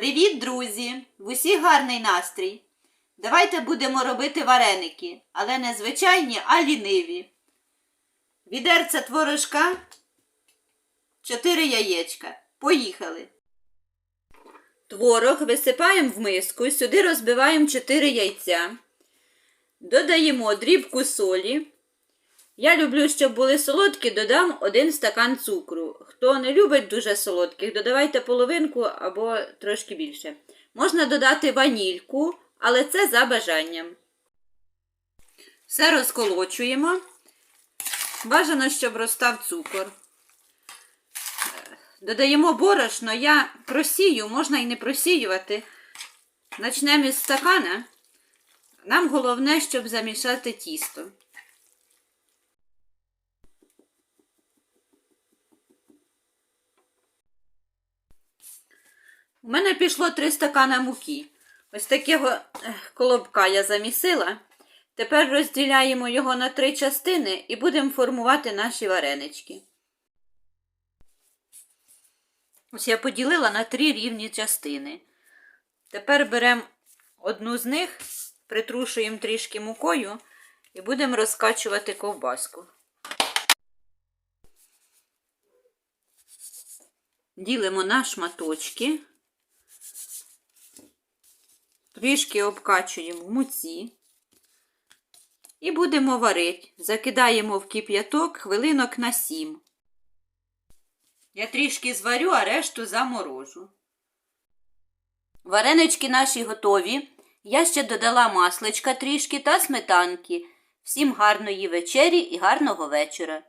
Привіт, друзі! В усіх гарний настрій. Давайте будемо робити вареники, але не звичайні, а ліниві. Відерця творожка, 4 яєчка. Поїхали. Творог висипаємо в миску, сюди розбиваємо 4 яйця. Додаємо дрібку солі. Я люблю, щоб були солодкі, додам один стакан цукру. Хто не любить дуже солодких, додавайте половинку або трошки більше. Можна додати ванільку, але це за бажанням. Все розколочуємо. Бажано, щоб розстав цукор. Додаємо борошно, я просію, можна і не просіювати. Начнемо із стакана. Нам головне, щоб замішати тісто. У мене пішло 3 стакана муки. Ось такого колобка я замісила. Тепер розділяємо його на три частини і будемо формувати наші варенички. Ось я поділила на три рівні частини. Тепер беремо одну з них, притрушуємо трішки мукою і будемо розкачувати ковбаску. Ділимо на шматочки. Трішки обкачуємо в муці. І будемо варити. Закидаємо в кип'яток хвилинок на 7. Я трішки зварю, а решту заморожу. Варенички наші готові. Я ще додала масличка трішки та сметанки. Всім гарної вечері і гарного вечора.